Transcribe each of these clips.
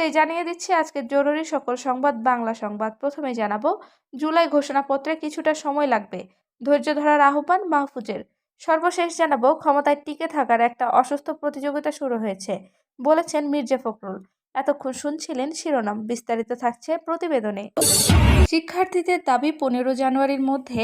শুরুতেই জানিয়ে দিচ্ছি, আজকের জরুরি সকল সংবাদ বাংলা সংবাদ। প্রথমে জানাব, জুলাই ঘোষণাপত্রে কিছুটা সময় লাগবে। ধৈর্য ধরার আহ্বান মাহফুজের। সর্বশেষ জানাব, ক্ষমতায় টিকে থাকার একটা অসুস্থ প্রতিযোগিতা শুরু হয়েছে, বলেছেন মির্জা ফখরুল। এতক্ষণ শুনছিলেন শিরোনাম, বিস্তারিত থাকছে প্রতিবেদনে। শিক্ষার্থীদের দাবি, পনেরো জানুয়ারির মধ্যে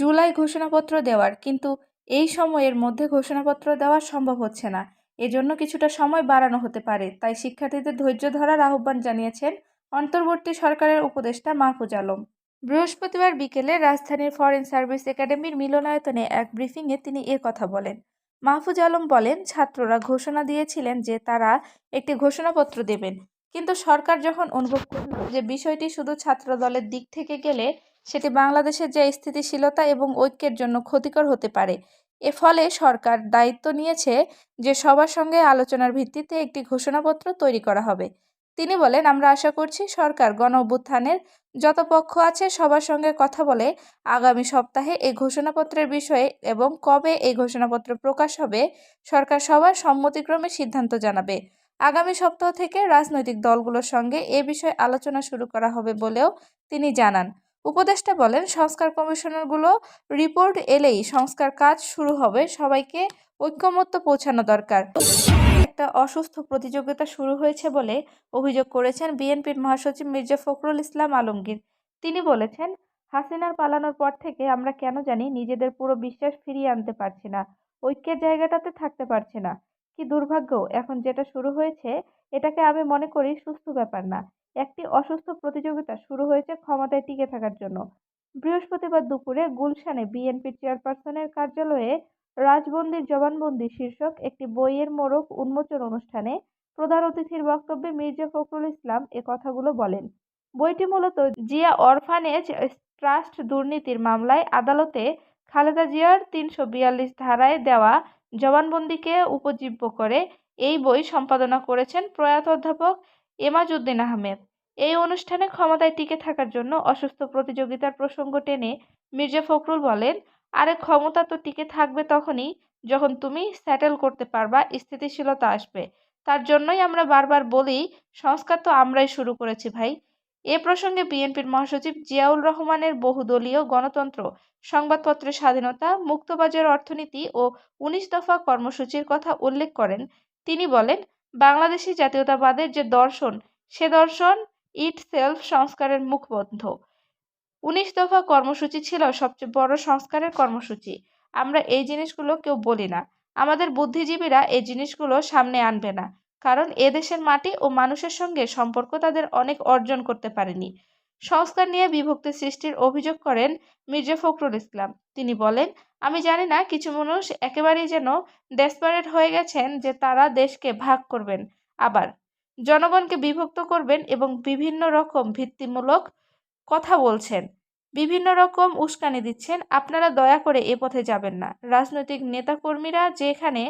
জুলাই ঘোষণাপত্র দেওয়ার, কিন্তু এই সময়ের মধ্যে ঘোষণাপত্র দেওয়া সম্ভব হচ্ছে না। এজন্য কিছুটা সময় বাড়ানো হতে পারে। তাই শিক্ষার্থীদের ধৈর্য ধরার আহ্বান জানিয়েছেন অন্তর্বর্তী সরকারের উপদেষ্টা মাহফুজ আলম। বৃহস্পতিবার বিকেলে রাজধানীর ফরেন সার্ভিস একাডেমির মিলনায়তনে এক ব্রিফিংয়ে তিনি এ কথা বলেন। মাহফুজ আলম বলেন, ছাত্ররা ঘোষণা দিয়েছিলেন যে তারা একটি ঘোষণাপত্র দেবেন। কিন্তু সরকার যখন অনুভব করল যে বিষয়টি শুধু ছাত্র দলের দিক থেকে গেলে সেটি বাংলাদেশের যে স্থিতিশীলতা এবং ঐক্যের জন্য ক্ষতিকর হতে পারে। এ ফলে সরকার দায়িত্ব নিয়েছে যে সবার সঙ্গে আলোচনার ভিত্তিতে একটি ঘোষণাপত্র তৈরি করা হবে। তিনি বলেন, আমরা আশা করছি সরকার গণ অভ্যুত্থানের যত পক্ষ আছে সবার সঙ্গে কথা বলে আগামী সপ্তাহে এই ঘোষণাপত্রের বিষয়ে এবং কবে এই ঘোষণাপত্র প্রকাশ হবে সরকার সবার সম্মতিক্রমে সিদ্ধান্ত জানাবে। আগামী সপ্তাহ থেকে রাজনৈতিক দলগুলোর সঙ্গে এ বিষয়ে আলোচনা শুরু করা হবে বলেও তিনি জানান। উপদেষ্টা বলেন, সংস্কার কমিশনারগুলো রিপোর্ট এলেই সংস্কার কাজ শুরু হবে, সবাইকে ঐক্যমত্য পৌঁছানো দরকার। একটা অসুস্থ প্রতিযোগিতা শুরু হয়েছে বলে অভিযোগ করেছেন বিএনপির মহাসচিব মির্জা ফখরুল ইসলাম আলমগীর। তিনি বলেছেন, হাসিনার পালানোর পর থেকে আমরা কেন জানি নিজেদের পুরো বিশ্বাস ফিরিয়ে আনতে পারছি না, ঐক্যের জায়গাটাতে থাকতে পারছি না। কি দুর্ভাগ্য, এখন যেটা শুরু হয়েছে, এটাকে আমি মনে করি সুস্থ ব্যাপার না। একটি অসুস্থ প্রতিযোগিতা শুরু হয়েছে ক্ষমতায় টিকে থাকার জন্য। বৃহস্পতিবার দুপুরে গুলশানে বিএনপির চেয়ারপারসনের কার্যালয়ে রাজবন্দির জবানবন্দি শীর্ষক একটি বইয়ের মোড়ক উন্মোচন অনুষ্ঠানে প্রধান অতিথির বক্তব্যে মির্জা ফখরুল ইসলাম এ কথাগুলো বলেন। বইটি মূলত জিয়া অরফানেজ ট্রাস্ট দুর্নীতির মামলায় আদালতে খালেদা জিয়ার তিনশো বিয়াল্লিশ ধারায় দেওয়া জবানবন্দিকে উপজীব্য করে এই বই সম্পাদনা করেছেন প্রয়াত অধ্যাপক এমাজউদ্দিন আহমেদ। এই অনুষ্ঠানে ক্ষমতায় টিকে থাকার জন্য অসুস্থ প্রতিযোগিতার প্রসঙ্গ টেনে মির্জা ফখরুল বলেন, আরে ক্ষমতা তো টিকে থাকবে তখনই যখন তুমি স্যাটেল করতে পারবা, স্থিতিশীলতা আসবে। তার জন্যই আমরা বারবার বলি, সংস্কার তো আমরাই শুরু করেছি ভাই। এ প্রসঙ্গে বিএনপির মহাসচিব জিয়াউল রহমানের বহুদলীয় গণতন্ত্র সংবাদপত্রের স্বাধীনতা, মুক্তবাজার অর্থনীতি ও উনিশ দফা কর্মসূচির কথা উল্লেখ করেন। তিনি বলেন বাংলাদেশি জাতীয়তাবাদের যে দর্শন, সে দর্শন ইট সেলফ সংস্কারের মুখবদ্ধ উনিশ দফা কর্মসূচি ছিল সবচেয়ে বড় সংস্কারের কর্মসূচি। আমরা এই জিনিসগুলো কেউ বলি না। আমাদের বুদ্ধিজীবীরা এই জিনিসগুলো সামনে আনবে না। কারণ এদেশের মাটি ও মানুষের সঙ্গে সম্পর্ক তাদের অনেক অর্জন করতে পারেনি। সংস্কার নিয়ে বিভক্তি সৃষ্টির অভিযোগ করেন মির্জা ফখরুল ইসলাম। তিনি বলেন, আমি জানি না, কিছু মানুষ একেবারেই যেন ডেসপারেট হয়ে গেছেন যে তারা দেশকে ভাগ করবেন। আবার জনগণকে বিভক্ত করবেন এবং বিভিন্ন রকম ভিত্তিমূলক কথা বলছেন। বিভিন্ন রকম উস্কানি দিচ্ছেন। আপনারা দয়া করে এ পথে যাবেন না। রাজনৈতিক নেতাকর্মীরা যেখানে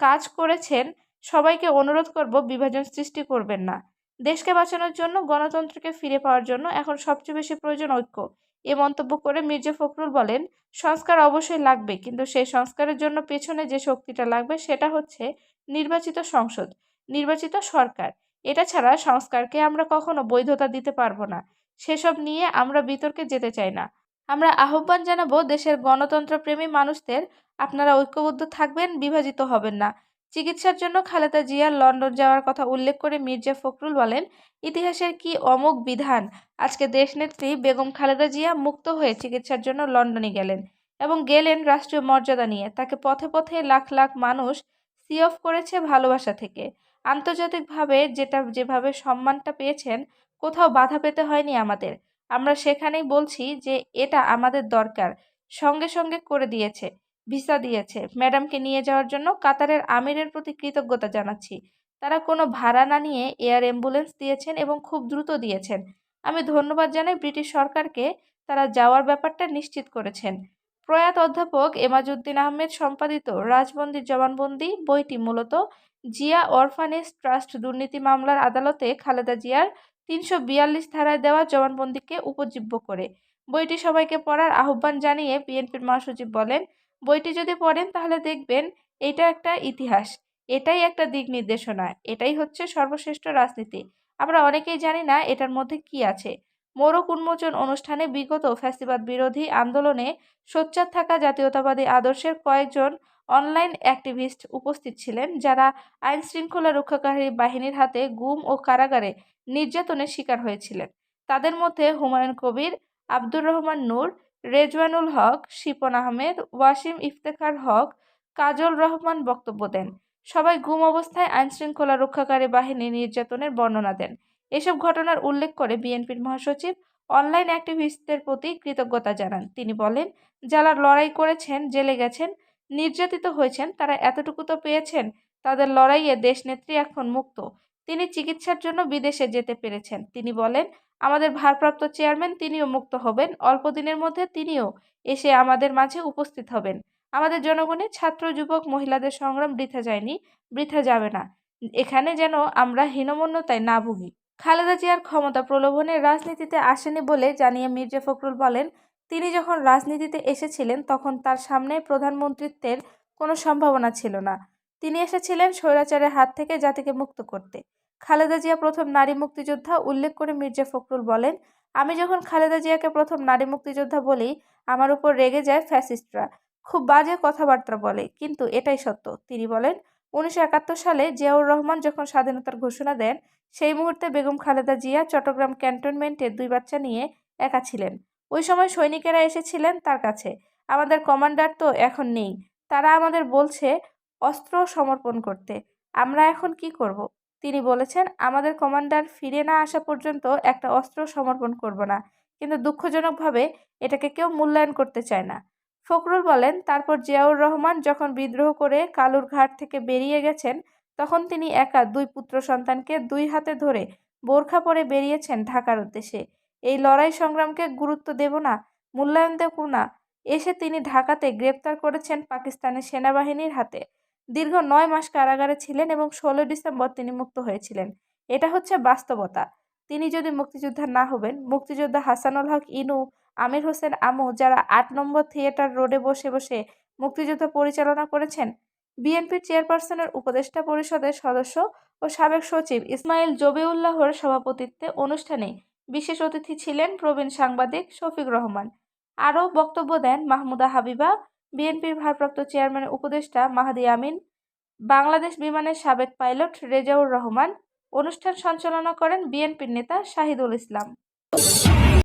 কাজ করেছেন, সবাইকে অনুরোধ করব বিভাজন সৃষ্টি করবেন না। দেশকে বাঁচানোর জন্য, গণতন্ত্রকে ফিরে পাওয়ার জন্য এখন সবচেয়ে বেশি প্রয়োজন ঐক্য। এ মন্তব্য করে মির্জা ফখরুল বলেন, সংস্কার অবশ্যই লাগবে, কিন্তু সেই সংস্কারের জন্য পেছনে যে শক্তিটা লাগবে সেটা হচ্ছে নির্বাচিত সংসদ, নির্বাচিত সরকার। এটা ছাড়া সংস্কারকে আমরা কখনো বৈধতা দিতে পারব না। সেসব নিয়ে আমরা বিতর্কে যেতে চাই না। আমরা আহ্বান জানাব, দেশের গণতন্ত্রপ্রেমী মানুষদের, আপনারা ঐক্যবদ্ধ থাকবেন, বিভাজিত হবেন না। চিকিৎসার জন্য খালেদা জিয়ার লন্ডন যাওয়ার কথা উল্লেখ করে মির্জা ফখরুল বলেন, ইতিহাসের কি অমোঘ বিধান? আজকে দেশনেত্রী বেগম খালেদা জিয়া মুক্ত হয়ে চিকিৎসার জন্য লন্ডনে গেলেন এবং গেলেন রাষ্ট্রীয় মর্যাদা নিয়ে। তাকে পথে পথে লাখ লাখ মানুষ সি অফ করেছে ভালোবাসা থেকে। আন্তর্জাতিকভাবে যেটা, যেভাবে সম্মানটা পেয়েছেন, কোথাও বাধা পেতে হয়নি আমাদের। আমরা সেখানেই বলছি যে এটা আমাদের দরকার। সঙ্গে সঙ্গে করে দিয়েছে। ভিসা দিয়েছে। ম্যাডামকে নিয়ে যাওয়ার জন্য কাতারের আমিরের প্রতি কৃতজ্ঞতা জানাচ্ছি। তারা কোনো ভাড়া না নিয়ে এয়ার অ্যাম্বুলেন্স দিয়েছেন এবং খুব দ্রুত দিয়েছেন। আমি ধন্যবাদ জানাই ব্রিটিশ সরকারকে তারা যাওয়ার ব্যাপারটা নিশ্চিত করেছেন। প্রয়াত অধ্যাপক এমাজউদ্দিন আহমেদ সম্পাদিত রাজবন্দির জবানবন্দি বইটি মূলত জিয়া অরফানেজ ট্রাস্ট দুর্নীতি মামলার আদালতে খালেদা জিয়ার তিনশো বিয়াল্লিশ ধারায় দেওয়া জবানবন্দিকে উপজীব্য করে। বইটি সবাইকে পড়ার আহ্বান জানিয়ে বিএনপির মহাসচিব বলেন বইটি যদি পড়েন তাহলে দেখবেন এটা একটা ইতিহাস, এটাই একটা দিক নির্দেশনা, এটাই হচ্ছে সর্বশ্রেষ্ঠ রাজনীতি। আমরা অনেকেই জানি না এটার মধ্যে কি আছে। মোরক উন্মোচন অনুষ্ঠানে বিগত ফ্যাসিবাদ বিরোধী আন্দোলনে সোচ্চার থাকা জাতীয়তাবাদী আদর্শের কয়েকজন অনলাইন অ্যাক্টিভিস্ট উপস্থিত ছিলেন, যারা আইন শৃঙ্খলা রক্ষাকারী বাহিনীর হাতে গুম ও কারাগারে নির্যাতনের শিকার হয়েছিলেন। তাদের মধ্যে হুমায়ুন কবির, আব্দুর রহমান নূর রেজওয়ানুল হক, শিপন আহমেদ, ওয়াসিম ইফতেখার হক, কাজল রহমান বক্তব্য দেন। সবাই গুম অবস্থায় আইনশৃঙ্খলা রক্ষাকারী বাহিনী নির্যাতনের বর্ণনা দেন। এসব ঘটনার উল্লেখ করে বিএনপির মহাসচিব অনলাইন অ্যাক্টিভিস্টদের প্রতি কৃতজ্ঞতা জানান। তিনি বলেন, যারা লড়াই করেছেন, জেলে গেছেন, নির্যাতিত হয়েছেন, তারা এতটুকু তো পেয়েছেন, তাদের লড়াইয়ে দেশনেত্রী এখন মুক্ত। তিনি চিকিৎসার জন্য বিদেশে যেতে পেরেছেন। তিনি বলেন আমাদের ভারপ্রাপ্ত চেয়ারম্যান তিনিও মুক্ত হবেন। অল্প দিনের মধ্যে তিনিও এসে আমাদের মাঝে উপস্থিত হবেন। আমাদের জনগণের ছাত্র, যুবক, মহিলাদের সংগ্রাম বৃথা যায়নি, বৃথা যাবে না। এখানে যেন আমরা হীনমন্যতায় না ভুগি। খালেদা জিয়ার ক্ষমতা প্রলোভনের রাজনীতিতে আসেনি বলে জানিয়ে মির্জা ফখরুল বলেন, তিনি যখন রাজনীতিতে এসেছিলেন, তখন তার সামনে প্রধানমন্ত্রিত্বের কোনো সম্ভাবনা ছিল না। তিনি এসেছিলেন স্বৈরাচারের হাত থেকে জাতিকে মুক্ত করতে। খালেদা জিয়া প্রথম নারী মুক্তিযোদ্ধা উল্লেখ করে মির্জা ফখরুল বলেন, আমি যখন খালেদা জিয়াকে প্রথম নারী মুক্তিযোদ্ধা বলি, আমার উপর রেগে যায় ফ্যাসিস্টরা। খুব বাজে কথাবার্তা বলে, কিন্তু এটাই সত্য। তিনি বলেন, উনিশশো একাত্তর সালে জিয়াউর রহমান যখন স্বাধীনতার ঘোষণা দেন, সেই মুহূর্তে বেগম খালেদা জিয়া চট্টগ্রাম ক্যান্টনমেন্টে দুই বাচ্চা নিয়ে একা ছিলেন। ওই সময় সৈনিকেরা এসেছিলেন তার কাছে। আমাদের কমান্ডার তো এখন নেই। তারা আমাদের বলছে অস্ত্র সমর্পণ করতে। আমরা এখন কি করব। তিনি বলেছেন, আমাদের কমান্ডার ফিরে না আসা পর্যন্ত একটা অস্ত্র সমর্পণ করব না, কিন্তু দুঃখজনকভাবে এটাকে কেউ মূল্যায়ন করতে চায় না। ফখরুল বলেন, তারপর জিয়াউর রহমান যখন বিদ্রোহ করে কালুর ঘাট থেকে বেরিয়ে গেছেন, তখন তিনি একা দুই পুত্র সন্তানকে দুই হাতে ধরে বোরখা পরে বেরিয়েছেন ঢাকার উদ্দেশ্যে। এই লড়াই সংগ্রামকে গুরুত্ব দেব না, মূল্যায়ন দেব না, এসে তিনি ঢাকাতে গ্রেপ্তার করেছেন পাকিস্তানের সেনাবাহিনীর হাতে। দীর্ঘ নয় মাস কারাগারে ছিলেন এবং ষোলো ডিসেম্বর তিনি মুক্ত হয়েছিলেন। এটা হচ্ছে বাস্তবতা। তিনি যদি মুক্তিযোদ্ধা না হবেন, মুক্তিযোদ্ধা হাসানুল হক, ইনু, আমির হোসেন, আমু, যারা আট নম্বর থিয়েটার রোডে বসে বসে মুক্তিযুদ্ধ পরিচালনা করেছেন, বিএনপির চেয়ারপারসনের উপদেষ্টা পরিষদের সদস্য ও সাবেক সচিব ইসমাইল জবিউল্লাহর সভাপতিত্বে অনুষ্ঠানে বিশেষ অতিথি ছিলেন প্রবীণ সাংবাদিক শফিক রহমান। আরও বক্তব্য দেন মাহমুদা হাবিবা বিএনপির ভারপ্রাপ্ত চেয়ারম্যানের উপদেষ্টা মাহাদি আমিন, বাংলাদেশ বিমানের সাবেক পাইলট রেজাউর রহমান, অনুষ্ঠান সঞ্চালনা করেন বিএনপির নেতা শাহিদুল ইসলাম।